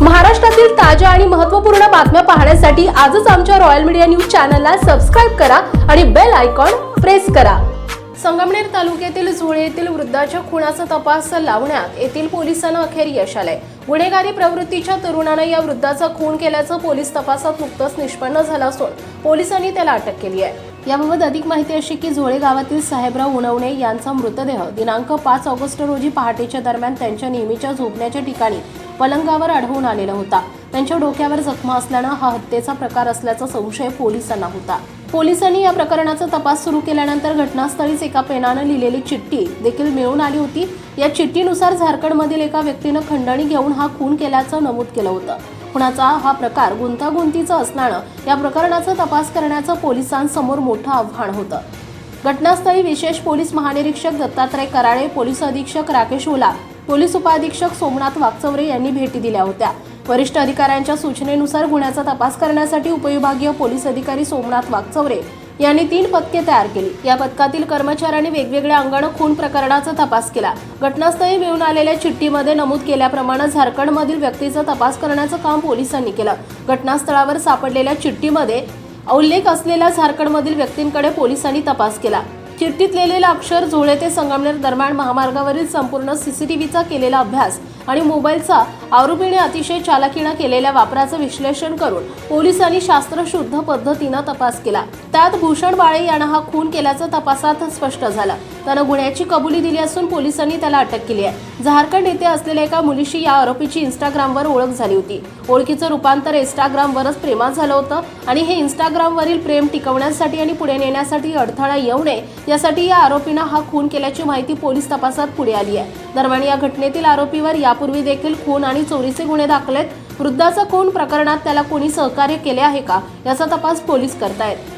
महाराष्ट्रातील ताज्या आणि महत्त्वपूर्ण बातम्या पाहण्यासाठी आजच आमच्या रॉयल मीडिया न्यूज चॅनलला सबस्क्राईब करा आणि बेल आयकॉन प्रेस करा. संगमनेर तालुक्यातील झोळे येथील वृद्धाच्या खुनाचा तपास लावण्यात येथील पोलिसांना अखेर यश आलंय. गुन्हेगारी प्रवृत्तीच्या तरुणानं या वृद्धाचा खून केल्याचं पोलीस तपासात नुकतंच निष्पन्न झालं असून पोलिसांनी त्याला अटक केली आहे. याबाबत अधिक माहिती अशी की झोळे गावातील साहेबराव उणवणे यांचा मृतदेह दिनांक पाच ऑगस्ट रोजी पहाटेच्या दरम्यान त्यांच्या नेहमीच्या झोपण्याच्या ठिकाणी पलंगावर आढळून आलेला होता. त्यांच्या डोक्यावर जखमा असल्यानं हा हत्येचा प्रकार असल्याचा संशय पोलिसांना होता. पोलिसांनी या प्रकरणाचा तपास सुरू केल्यानंतर घटनास्थळीच एका पेनानं लिहिलेली चिठ्ठी देखील मिळून आली होती. या चिठ्ठीनुसार झारखंडमधील एका व्यक्तीनं खंडणी घेऊन हा खून केल्याचं नमूद केलं होतं. खुणाचा हा प्रकार गुंतागुंतीचा असल्यानं या प्रकरणाचा तपास करण्याचं पोलिसांसमोर मोठं आव्हान होतं. घटनास्थळी विशेष पोलीस महानिरीक्षक दत्तात्रय कराळे पोलीस अधीक्षक राकेश ओला पोलीस उपाधीक्षक सोमनाथ वागचौरे यांनी भेटी दिल्या होत्या. वरिष्ठ अधिकाऱ्यांच्या सूचनेनुसार गुन्ह्याचा तपास करण्यासाठी उपविभागीय पोलीस अधिकारी सोमनाथ वागचौरे यांनी तीन पथके तयार केली. या पथकातील कर्मचाऱ्यांनी वेगवेगळ्या अंगण खून प्रकरणाचा तपास केला. घटनास्थळी मिळून आलेल्या चिठ्ठीमध्ये नमूद केल्याप्रमाणे झारखंडमधील व्यक्तीचा तपास करण्याचं काम पोलिसांनी केलं. घटनास्थळावर सापडलेल्या चिठ्ठीमध्ये उल्लेख असलेल्या झारखंडमधील व्यक्तींकडे पोलिसांनी तपास केला. चिठ्ठीत लिहिलेलं अक्षर झोळे ते संगमनेर दरम्यान महामार्गावरील संपूर्ण सीसीटीव्हीचा केलेला अभ्यास आणि मोबाईलचा आरोपीने अतिशय चालाकीनं केलेल्या वापराचं विश्लेषण करून पोलिसांनी शास्त्रशुद्ध पद्धतीनं तपास केला. त्यात भूषण बाळे यानं हा खून केल्याचं तपासात स्पष्ट झालं. त्यानं गुन्ह्याची कबुली दिली असून पोलिसांनी त्याला अटक केली आहे. झारखंड येथे असलेल्या एका मुलीशी या आरोपीची इंस्टाग्रामवर ओळख झाली होती. ओळखीचं रूपांतर इंस्टाग्रामवरच प्रेमात झालं होतं आणि हे इंस्टाग्रामवरील प्रेम टिकवण्यासाठी आणि पुढे नेण्यासाठी अडथळा येऊ नये यासाठी या आरोपीनं हा खून केल्याची माहिती पोलीस तपासात पुढे आली आहे. दरम्यान या घटनेतील आरोपीवर यापूर्वी देखील खून आणि चोरीचे गुन्हे दाखलेत वृद्धाचा खून प्रकरणात त्याला कोणी सहकार्य केले आहे का? याचा तपास पोलीस करतायत.